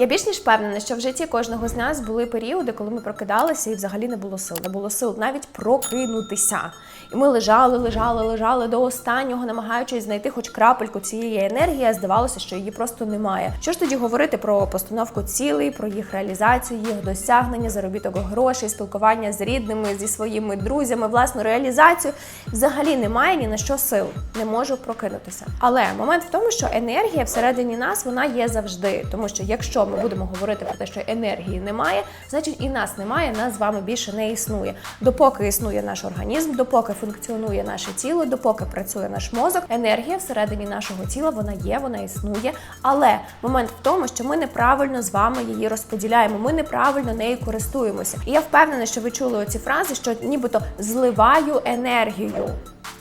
Я більш ніж впевнена, що в житті кожного з нас були періоди, коли ми прокидалися і взагалі не було сил. Не було сил навіть прокинутися. І ми лежали, лежали, лежали до останнього, намагаючись знайти хоч крапельку цієї енергії, а здавалося, що її просто немає. Що ж тоді говорити про постановку цілей, про їх реалізацію, їх досягнення, заробіток грошей, спілкування з рідними, зі своїми друзями, власну реалізацію? Взагалі немає ні на що сил. Не можу прокинутися. Але момент в тому, що енергія всередині нас вона є завжди. Тому що якщо ми будемо говорити про те, що енергії немає, значить і нас немає, нас з вами більше не існує. Допоки існує наш організм, допоки функціонує наше тіло, допоки працює наш мозок, енергія всередині нашого тіла вона є, вона існує. Але момент в тому, що ми неправильно з вами її розподіляємо, ми неправильно нею користуємося. І я впевнена, що ви чули оці фрази, що нібито зливаю енергію.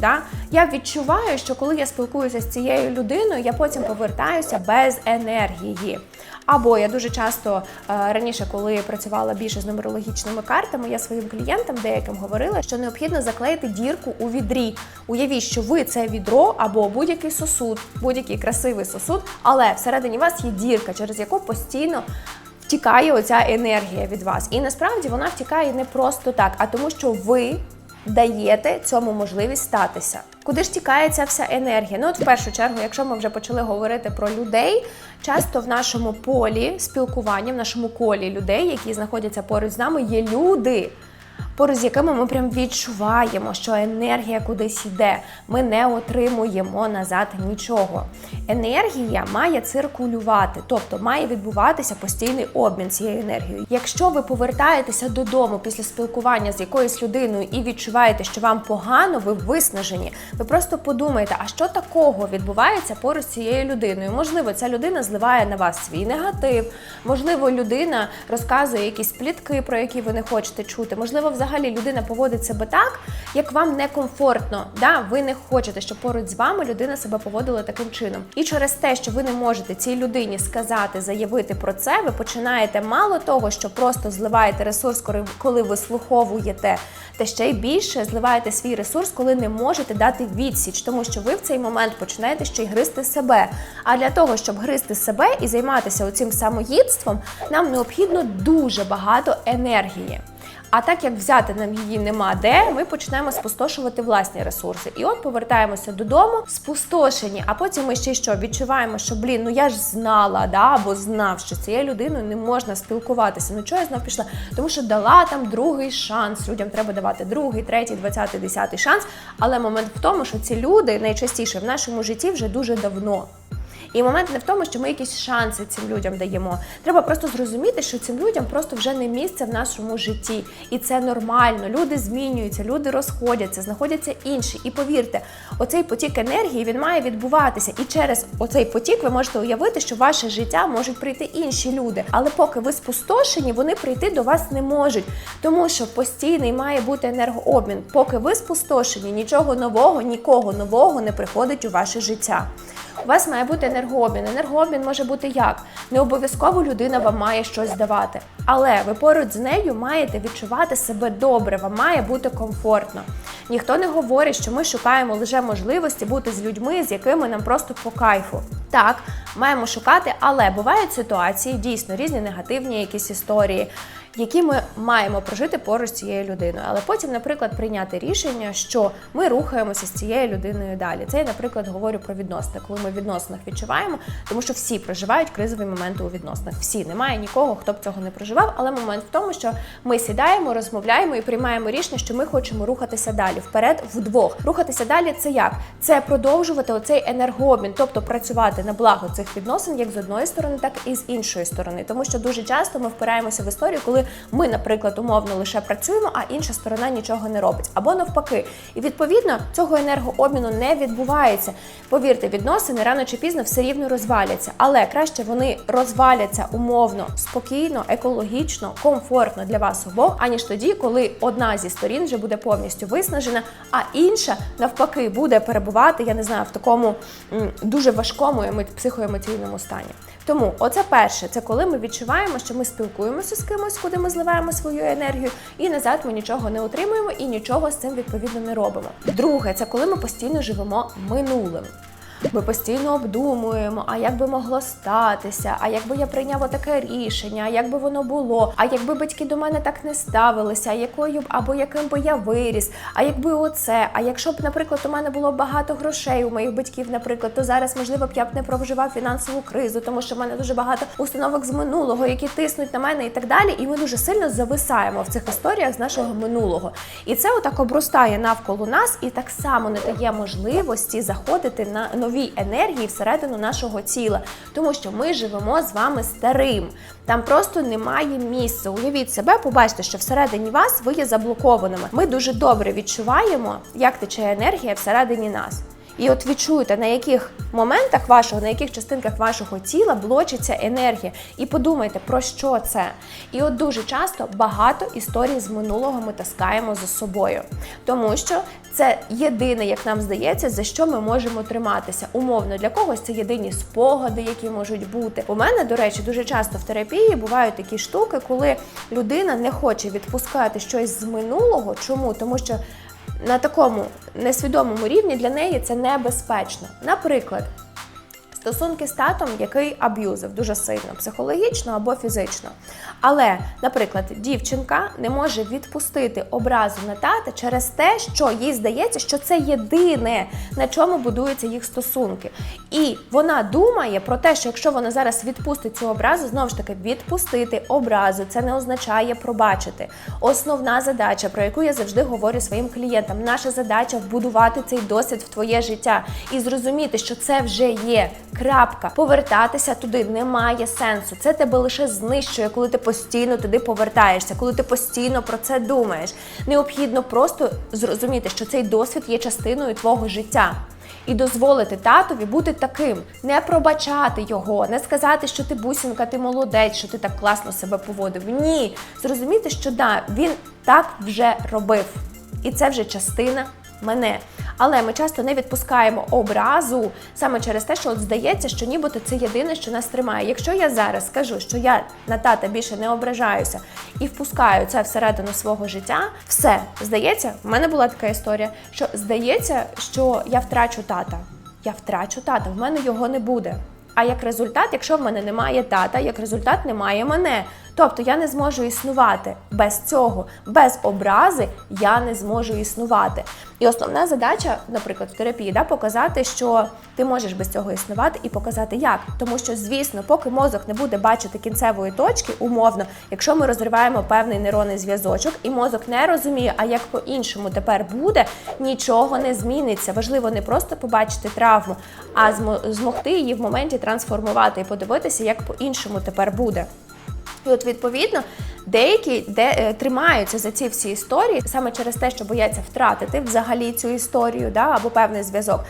Да? Я відчуваю, що коли я спілкуюся з цією людиною, я потім повертаюся без енергії. Або я дуже часто е, раніше, коли працювала більше з нумерологічними картами, я своїм клієнтам деяким говорила, що необхідно заклеїти дірку у відрі. Уявіть, що ви це відро або будь-який сосуд, будь-який красивий сосуд, але всередині вас є дірка, через яку постійно втікає оця енергія від вас. І насправді вона втікає не просто так, а тому, що ви даєте цьому можливість статися. Куди ж тікає ця вся енергія? Ну, от в першу чергу, якщо ми вже почали говорити про людей, часто в нашому полі спілкування, в нашому колі людей, які знаходяться поруч з нами, є люди. Поруч з якими ми прям відчуваємо, що енергія кудись йде. Ми не отримуємо назад нічого. Енергія має циркулювати, тобто має відбуватися постійний обмін цією енергією. Якщо ви повертаєтеся додому після спілкування з якоюсь людиною і відчуваєте, що вам погано, ви виснажені, ви просто подумайте, а що такого відбувається поруч з цією людиною? Можливо, ця людина зливає на вас свій негатив, можливо, людина розказує якісь плітки, про які ви не хочете чути. Можливо, взагалі людина поводить себе так, як вам некомфортно. Да? Ви не хочете, щоб поруч з вами людина себе поводила таким чином. І через те, що ви не можете цій людині сказати, заявити про це, ви починаєте мало того, що просто зливаєте ресурс, коли- коли вислуховуєте, та ще й більше зливаєте свій ресурс, коли не можете дати відсіч, тому що ви в цей момент починаєте ще й гризти себе. А для того, щоб гризти себе і займатися оцим самоїдством, нам необхідно дуже багато енергії. А так як взяти нам її нема де, ми почнемо спустошувати власні ресурси. І от повертаємося додому, спустошені, а потім ми ще що відчуваємо, що блін, ну я ж знала, да, або знав, що цією людиною не можна спілкуватися. Ну чого я знов пішла? Тому що дала там другий шанс. Людям треба давати другий, третій, двадцятий, десятий шанс. Але момент в тому, що ці люди найчастіше в нашому житті вже дуже давно. І момент не в тому, що ми якісь шанси цим людям даємо. Треба просто зрозуміти, що цим людям просто вже не місце в нашому житті. І це нормально. Люди змінюються, люди розходяться, знаходяться інші. І повірте, оцей потік енергії він має відбуватися. І через оцей потік ви можете уявити, що в ваше життя можуть прийти інші люди. Але поки ви спустошені, вони прийти до вас не можуть. Тому що постійний має бути енергообмін. Поки ви спустошені, нічого нового, нікого нового не приходить у ваше життя. У вас має бути енергообмін. Енергообмін може бути як? Не обов'язково людина вам має щось давати. Але ви поруч з нею маєте відчувати себе добре, вам має бути комфортно. Ніхто не говорить, що ми шукаємо лише можливості бути з людьми, з якими нам просто по кайфу. Так, маємо шукати, але бувають ситуації, дійсно різні негативні якісь історії, які ми маємо прожити поруч з цією людиною. Але потім, наприклад, прийняти рішення, що ми рухаємося з цією людиною далі. Це я, наприклад, говорю про відносини, коли ми в відносинах відчуваємо, тому що всі проживають кризові моменти у відносинах. Всі немає нікого, хто б цього не проживав. Але момент в тому, що ми сідаємо, розмовляємо і приймаємо рішення, що ми хочемо рухатися далі, вперед, вдвох. Рухатися далі це як? Це продовжувати оцей енергообмін, тобто працювати на благо цих відносин, як з одної сторони, так і з іншої сторони. Тому що дуже часто ми впираємося в історію, коли ми, наприклад, умовно лише працюємо, а інша сторона нічого не робить, або навпаки. І відповідно цього енергообміну не відбувається. Повірте, відносини рано чи пізно все рівно розваляться, але краще вони розваляться умовно, спокійно, екологічно, комфортно для вас обох, аніж тоді, коли одна зі сторін вже буде повністю виснажена, а інша навпаки буде перебувати, я не знаю, в такому дуже важкому психоемоційному стані. Тому оце перше, це коли ми відчуваємо, що ми спілкуємося з кимось, куди ми зливаємо свою енергію, і назад ми нічого не отримуємо і нічого з цим відповідно не робимо. Друге, це коли ми постійно живемо минулим. Ми постійно обдумуємо, а як би могло статися, а якби я прийняв таке рішення, а як би воно було, а якби батьки до мене так не ставилися, якою б або яким би я виріс, а якби оце, а якщо б, наприклад, у мене було багато грошей у моїх батьків, наприклад, то зараз можливо б я б не проживав фінансову кризу, тому що в мене дуже багато установок з минулого, які тиснуть на мене і так далі. І ми дуже сильно зависаємо в цих історіях з нашого минулого. І це отак обростає навколо нас і так само не дає можливості заходити на нові енергії всередину нашого тіла, тому що ми живемо з вами старим. Там просто немає місця. Уявіть себе, побачите, що всередині вас ви є заблокованими. Ми дуже добре відчуваємо, як тече енергія всередині нас. І от відчуєте, на яких моментах вашого, на яких частинках вашого тіла блочиться енергія. І подумайте, про що це. І от дуже часто багато історій з минулого ми таскаємо за собою. Тому що це єдине, як нам здається, за що ми можемо триматися. Умовно, для когось це єдині спогади, які можуть бути. У мене, до речі, дуже часто в терапії бувають такі штуки, коли людина не хоче відпускати щось з минулого. Чому? Тому що на такому несвідомому рівні для неї це небезпечно. Наприклад, стосунки з татом, який аб'юзив дуже сильно, психологічно або фізично. Але, наприклад, дівчинка не може відпустити образу на тата через те, що їй здається, що це єдине, на чому будуються їх стосунки. І вона думає про те, що якщо вона зараз відпустить цю образу, знову ж таки, відпустити образу, це не означає пробачити. Основна задача, про яку я завжди говорю своїм клієнтам, наша задача вбудувати цей досвід в твоє життя і зрозуміти, що це вже є. Крапка. Повертатися туди немає сенсу. Це тебе лише знищує, коли ти постійно туди повертаєшся, коли ти постійно про це думаєш. Необхідно просто зрозуміти, що цей досвід є частиною твого життя. І дозволити татові бути таким, не пробачати його, не сказати, що ти бусинка, ти молодець, що ти так класно себе поводив. Ні, зрозуміти, що да, він так вже робив, і це вже частина мене. Але ми часто не відпускаємо образу саме через те, що от здається, що нібито це єдине, що нас тримає. Якщо я зараз скажу, що я на тата більше не ображаюся і впускаю це всередину свого життя, все здається, в мене була така історія, що здається, що я втрачу тата. Я втрачу тата, в мене його не буде. А як результат, якщо в мене немає тата, як результат немає мене. Тобто я не зможу існувати без цього, без образи я не зможу існувати. І основна задача, наприклад, в терапії, да, показати, що ти можеш без цього існувати, і показати як. Тому що, звісно, поки мозок не буде бачити кінцевої точки, умовно, якщо ми розриваємо певний нейронний зв'язочок, і мозок не розуміє, а як по-іншому тепер буде, нічого не зміниться. Важливо не просто побачити травму, а змо- змогти її в моменті трансформувати і подивитися, як по-іншому тепер буде. І от відповідно деякі де е, тримаються за ці всі історії саме через те, що бояться втратити взагалі цю історію, да, або певний зв'язок.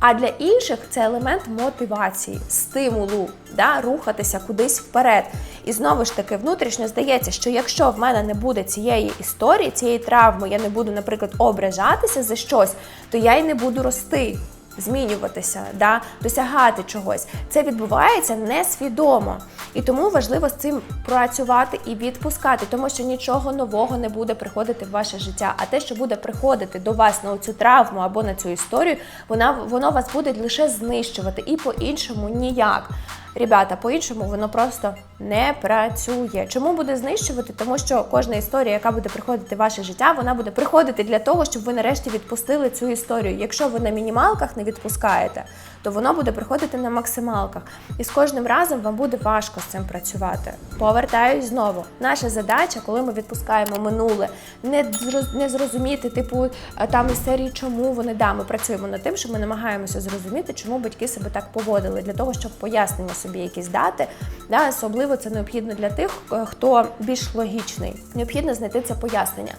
А для інших це елемент мотивації, стимулу, да, рухатися кудись вперед. І знову ж таки, внутрішньо здається, що якщо в мене не буде цієї історії, цієї травми, я не буду, наприклад, ображатися за щось, то я й не буду рости змінюватися, да, досягати чогось. Це відбувається несвідомо. І тому важливо з цим працювати і відпускати, тому що нічого нового не буде приходити в ваше життя. А те, що буде приходити до вас на цю травму або на цю історію, вона воно вас буде лише знищувати і по-іншому ніяк. Ребята, по-іншому воно просто не працює. Чому буде знищувати? Тому що кожна історія, яка буде приходити в ваше життя, вона буде приходити для того, щоб ви нарешті відпустили цю історію. Якщо ви на мінімалках не відпускаєте, то воно буде приходити на максималках. І з кожним разом вам буде важко з цим працювати. Повертаюсь знову. Наша задача, коли ми відпускаємо минуле, не зроз- не зрозуміти, типу там із серії, чому вони да, ми працюємо над тим, що ми намагаємося зрозуміти, чому батьки себе так поводили, для того, щоб пояснення собі якісь дати. Да, особливо це необхідно для тих, е, хто більш логічний. Необхідно знайти це пояснення.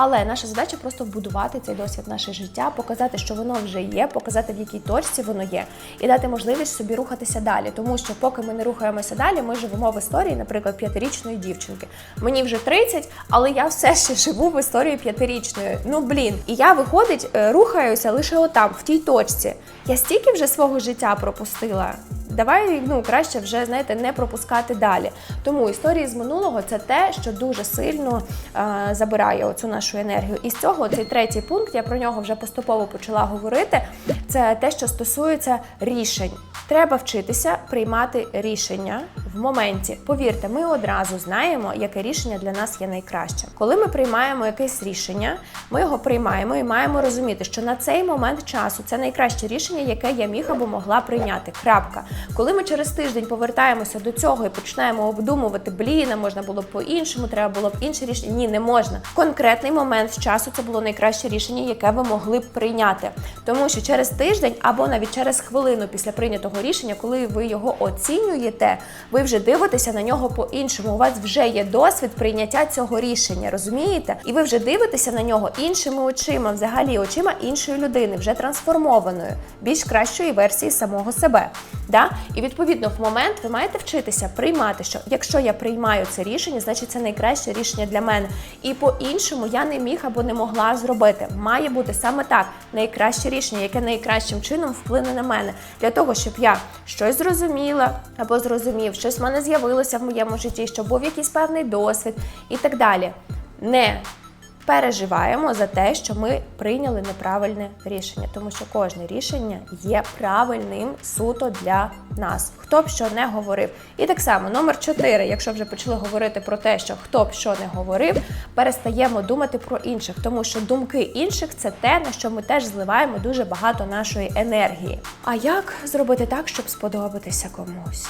Але наша задача просто вбудувати цей досвід наше життя, показати, що воно вже є, показати, в якій точці воно є, і дати можливість собі рухатися далі. Тому що, поки ми не рухаємося далі, ми живемо в історії, наприклад, п'ятирічної дівчинки. Мені вже 30, але я все ще живу в історії п'ятирічної. Ну блін, і я виходить, е, рухаюся лише отам, в тій точці. Я стільки вже свого життя пропустила. Давай ну краще вже знаєте не пропускати далі. Тому історії з минулого це те, що дуже сильно е, забирає оцю нашу енергію. І з цього цей третій пункт, я про нього вже поступово почала говорити. Це те, що стосується рішень. Треба вчитися приймати рішення в моменті. Повірте, ми одразу знаємо, яке рішення для нас є найкраще. Коли ми приймаємо якесь рішення, ми його приймаємо і маємо розуміти, що на цей момент часу це найкраще рішення, яке я міг або могла прийняти. Крапка. Коли ми через тиждень повертаємося до цього і починаємо обдумувати, блін, можна було б по-іншому, треба було б інше рішення. Ні, не можна. Конкретний момент часу це було найкраще рішення, яке ви могли б прийняти. Тому що через тиждень або навіть через хвилину після прийнятого рішення, коли ви його оцінюєте, ви вже дивитеся на нього по-іншому. У вас вже є досвід прийняття цього рішення, розумієте? І ви вже дивитеся на нього іншими очима, взагалі очима іншої людини, вже трансформованої, більш кращої версії самого себе. Да? І відповідно в момент ви маєте вчитися приймати, що якщо я приймаю це рішення, значить це найкраще рішення для мене. І по-іншому я не міг або не могла зробити. Має бути саме так найкраще рішення, яке найкращим чином вплине на мене, для того, щоб я щось зрозуміла або зрозумів, щось в мене з'явилося в моєму житті, що був якийсь певний досвід і так далі. Не переживаємо за те, що ми прийняли неправильне рішення, тому що кожне рішення є правильним суто для нас. Хто б що не говорив. І так само, номер 4, якщо вже почали говорити про те, що хто б що не говорив, перестаємо думати про інших, тому що думки інших це те, на що ми теж зливаємо дуже багато нашої енергії. А як зробити так, щоб сподобатися комусь?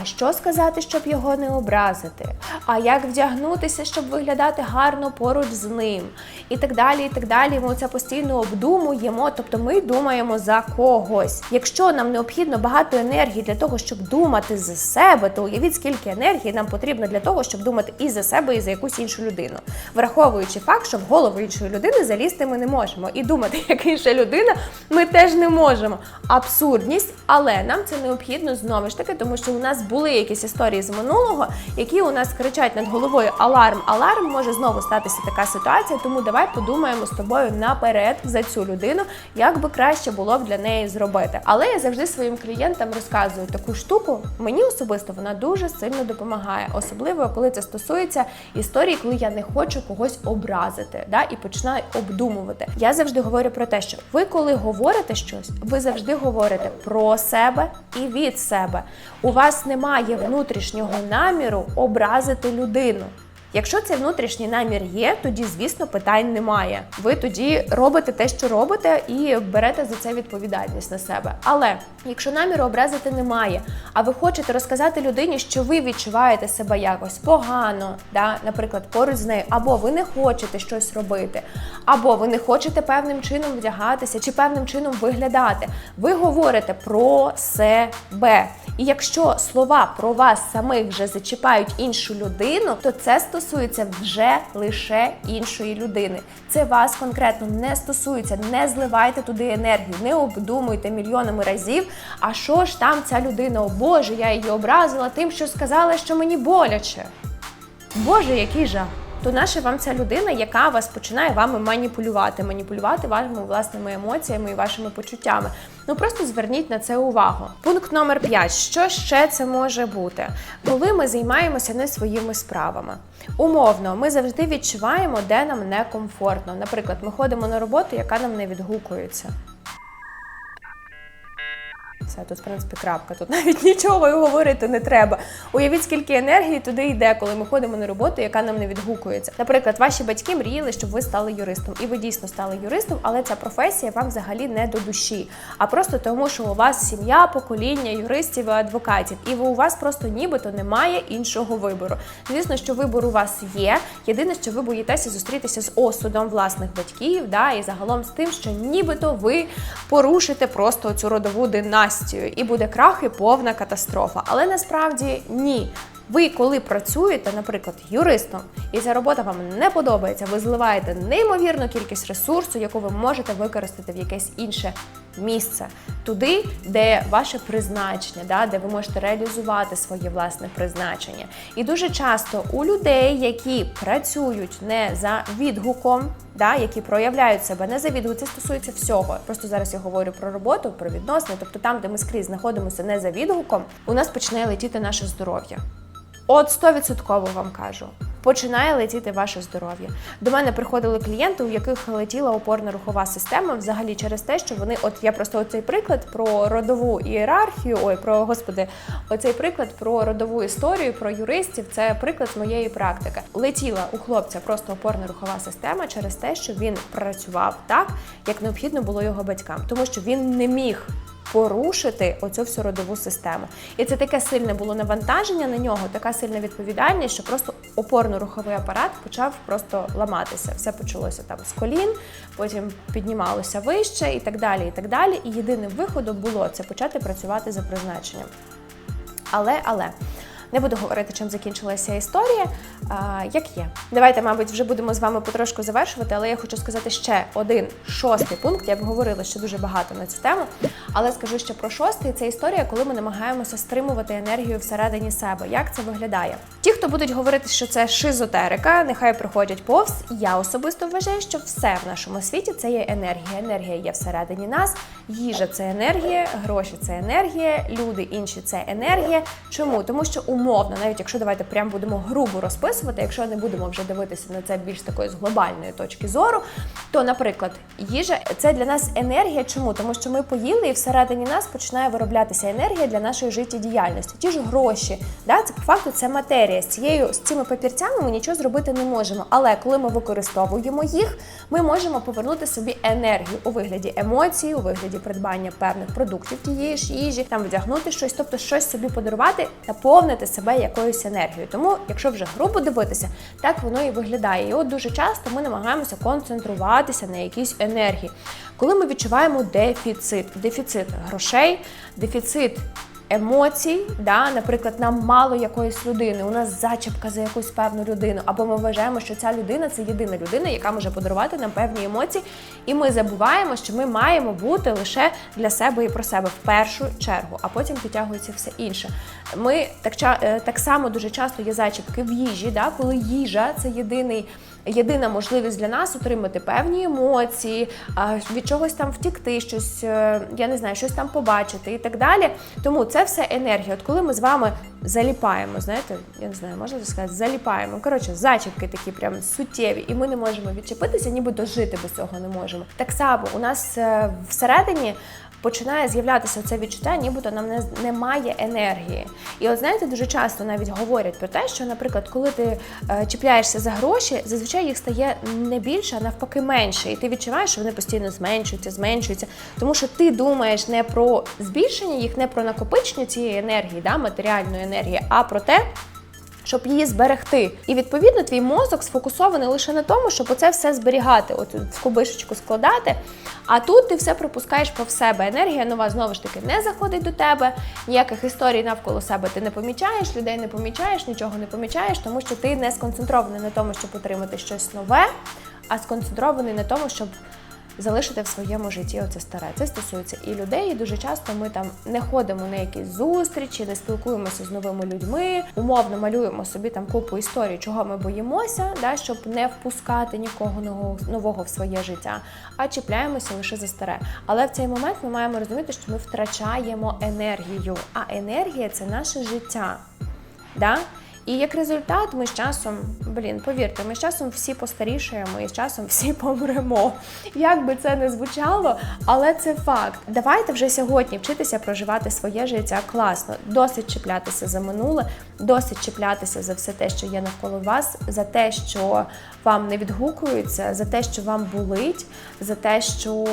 А що сказати, щоб його не образити? А як вдягнутися, щоб виглядати гарно поруч з ним? І так далі, і так далі. Ми це постійно обдумуємо, тобто ми думаємо за когось. Якщо нам необхідно багато енергії для того, щоб думати за себе, то уявіть, скільки енергії нам потрібно для того, щоб думати і за себе, і за якусь іншу людину. Враховуючи факт, що в голову іншої людини залізти ми не можемо. І думати, як інша людина, ми теж не можемо. Абсурдність, але нам це необхідно знову ж таки, тому що у нас були якісь історії з минулого, які у нас кричать над головою аларм, аларм, може знову статися така ситуація. Тому давай подумаємо з тобою наперед за цю людину, як би краще було б для неї зробити. Але я завжди своїм клієнтам розказую таку штуку. Мені особисто вона дуже сильно допомагає, особливо коли це стосується історії, коли я не хочу когось образити, да, і починаю обдумувати. Я завжди говорю про те, що ви, коли говорите щось, ви завжди говорите про себе і від себе. У вас немає внутрішнього наміру образити людину. Якщо цей внутрішній намір є, тоді, звісно, питань немає. Ви тоді робите те, що робите, і берете за це відповідальність на себе. Але якщо наміру образити немає, а ви хочете розказати людині, що ви відчуваєте себе якось погано, да, наприклад, поруч з нею, або ви не хочете щось робити, або ви не хочете певним чином вдягатися чи певним чином виглядати, ви говорите про себе. І якщо слова про вас самих вже зачіпають іншу людину, то це стосується вже лише іншої людини. Це вас конкретно не стосується. Не зливайте туди енергію, не обдумуйте мільйонами разів. А що ж там ця людина? О Боже, я її образила тим, що сказала, що мені боляче. Боже, який жах. То наша вам ця людина, яка вас починає вами маніпулювати, маніпулювати вашими власними емоціями і вашими почуттями. Ну просто зверніть на це увагу. Пункт номер 5. Що ще це може бути? Коли ми займаємося не своїми справами. Умовно, ми завжди відчуваємо, де нам некомфортно. Наприклад, ми ходимо на роботу, яка нам не відгукується. Все, тут, в принципі, крапка. Тут навіть нічого і говорити не треба. Уявіть, скільки енергії туди йде, коли ми ходимо на роботу, яка нам не відгукується. Наприклад, ваші батьки мріяли, щоб ви стали юристом, і ви дійсно стали юристом, але ця професія вам взагалі не до душі. А просто тому, що у вас сім'я, покоління юристів і адвокатів, і у вас просто нібито немає іншого вибору. Звісно, що вибор у вас є. Єдине, що ви боїтеся зустрітися з осудом власних батьків, да, і загалом з тим, що нібито ви порушите просто цю родову династію, і буде крах і повна катастрофа. Але насправді ні. Ви, коли працюєте, наприклад, юристом, і ця робота вам не подобається, ви зливаєте неймовірну кількість ресурсу, яку ви можете використати в якесь інше місце. Туди, де ваше призначення, да, де ви можете реалізувати своє власне призначення. І дуже часто у людей, які працюють не за відгуком, да, які проявляють себе не за відгуком, це стосується всього. Просто зараз я говорю про роботу, про відносини, тобто там, де ми скрізь знаходимося не за відгуком, у нас починає летіти наше здоров'я. От 100% вам кажу. Починає летіти ваше здоров'я. До мене приходили клієнти, у яких летіла опорно-рухова система, взагалі через те, що вони, от я просто оцей приклад про родову ієрархію, ой, про господи, оцей приклад про родову історію, про юристів. Це приклад моєї практики. Летіла у хлопця просто опорно-рухова система через те, що він працював так, як необхідно було його батькам, тому що він не міг порушити оцю всю родову систему. І це таке сильне було навантаження на нього, така сильна відповідальність, що просто опорно-руховий апарат почав просто ламатися. Все почалося там з колін, потім піднімалося вище і так далі. І так далі. І єдиним виходом було це почати працювати за призначенням. Але, але. Не буду говорити, чим закінчилася історія. А, як є. Давайте, мабуть, вже будемо з вами потрошку завершувати, але я хочу сказати ще один шостий пункт. Я б говорила ще дуже багато на цю тему. Але скажу ще про шостий. Це історія, коли ми намагаємося стримувати енергію всередині себе. Як це виглядає? Ті, хто будуть говорити, що це шизотерика, нехай проходять повз. Я особисто вважаю, що все в нашому світі це є енергія. Енергія є всередині нас. Їжа це енергія, гроші це енергія, люди інші це енергія. Чому? Тому що умовно, навіть якщо давайте прям будемо грубо розписувати, якщо не будемо вже дивитися на це більш такої з глобальної точки зору, то, наприклад, їжа це для нас енергія. Чому? Тому що ми поїли, і всередині нас починає вироблятися енергія для нашої життєдіяльності. Ті ж гроші, да, це по факту це матерія. З цією з цими папірцями ми нічого зробити не можемо. Але коли ми використовуємо їх, ми можемо повернути собі енергію у вигляді емоцій, у вигляді придбання певних продуктів тієї ж їжі, там вдягнути щось, тобто щось собі подарувати, наповнити себе якоюсь енергією. Тому, якщо вже грубо дивитися, так воно і виглядає. І от дуже часто ми намагаємося концентруватися на якійсь енергії. Коли ми відчуваємо дефіцит, дефіцит грошей, дефіцит. Емоцій, да, наприклад, нам мало якоїсь людини, у нас зачіпка за якусь певну людину, або ми вважаємо, що ця людина це єдина людина, яка може подарувати нам певні емоції, і ми забуваємо, що ми маємо бути лише для себе і про себе в першу чергу, а потім підтягується все інше. Ми так е, так само дуже часто є зачіпки в їжі, да, коли їжа це єдиний. Єдина можливість для нас отримати певні емоції, від чогось там втікти, щось, е, я не знаю, щось там побачити і так далі. Тому це все енергія. От коли ми з вами заліпаємо, знаєте, я не знаю, можна сказати, заліпаємо. Коротше, зачіпки такі прям суттєві, і ми не можемо відчепитися, ніби дожити без цього не можемо. Так само у нас е, всередині. Починає з'являтися це відчуття, нібито нам не, немає енергії. І от знаєте, дуже часто навіть говорять про те, що, наприклад, коли ти е, чіпляєшся за гроші, зазвичай їх стає не більше, а навпаки менше. І ти відчуваєш, що вони постійно зменшуються, зменшуються. Тому що ти думаєш не про збільшення їх, не про накопичення цієї енергії, да, матеріальної енергії, а про те, щоб її зберегти. І відповідно твій мозок сфокусований лише на тому, щоб оце все зберігати, от в кубишечку складати. А тут ти все пропускаєш по себе. Енергія нова знову ж таки не заходить до тебе, ніяких історій навколо себе ти не помічаєш, людей не помічаєш, нічого не помічаєш, тому що ти не сконцентрований на тому, щоб отримати щось нове, а сконцентрований на тому, щоб залишити в своєму житті оце старе. Це стосується і людей. І дуже часто ми там не ходимо на якісь зустрічі, не спілкуємося з новими людьми, умовно малюємо собі там купу історій, чого ми боїмося, да, щоб не впускати нікого нового, в своє життя, а чіпляємося лише за старе. Але в цей момент ми маємо розуміти, що ми втрачаємо енергію, а енергія це наше життя. Да? І як результат, ми з часом, блін, повірте, ми з часом всі постарішаємо і з часом всі помремо. Як би це не звучало, але це факт. Давайте вже сьогодні вчитися проживати своє життя класно, досить чіплятися за минуле, досить чіплятися за все те, що є навколо вас, за те, що вам не відгукується, за те, що вам болить, за те, що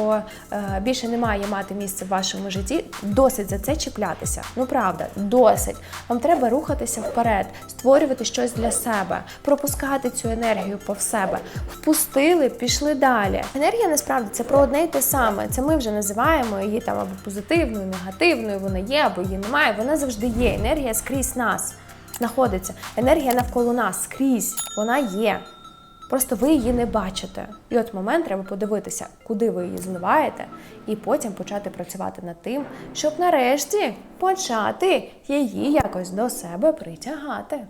е, більше не має мати місце в вашому житті. Досить за це чіплятися. Ну правда, досить. Вам треба рухатися вперед, створювати щось для себе, пропускати цю енергію по себе. Впустили, пішли далі. Енергія насправді це про одне й те саме. Це ми вже називаємо її там або позитивною, негативною. Вона є, або її немає. Вона завжди є. Енергія скрізь нас знаходиться. Енергія навколо нас скрізь. Вона є. Просто ви її не бачите. І от момент треба подивитися, куди ви її зливаєте, і потім почати працювати над тим, щоб нарешті почати її якось до себе притягати.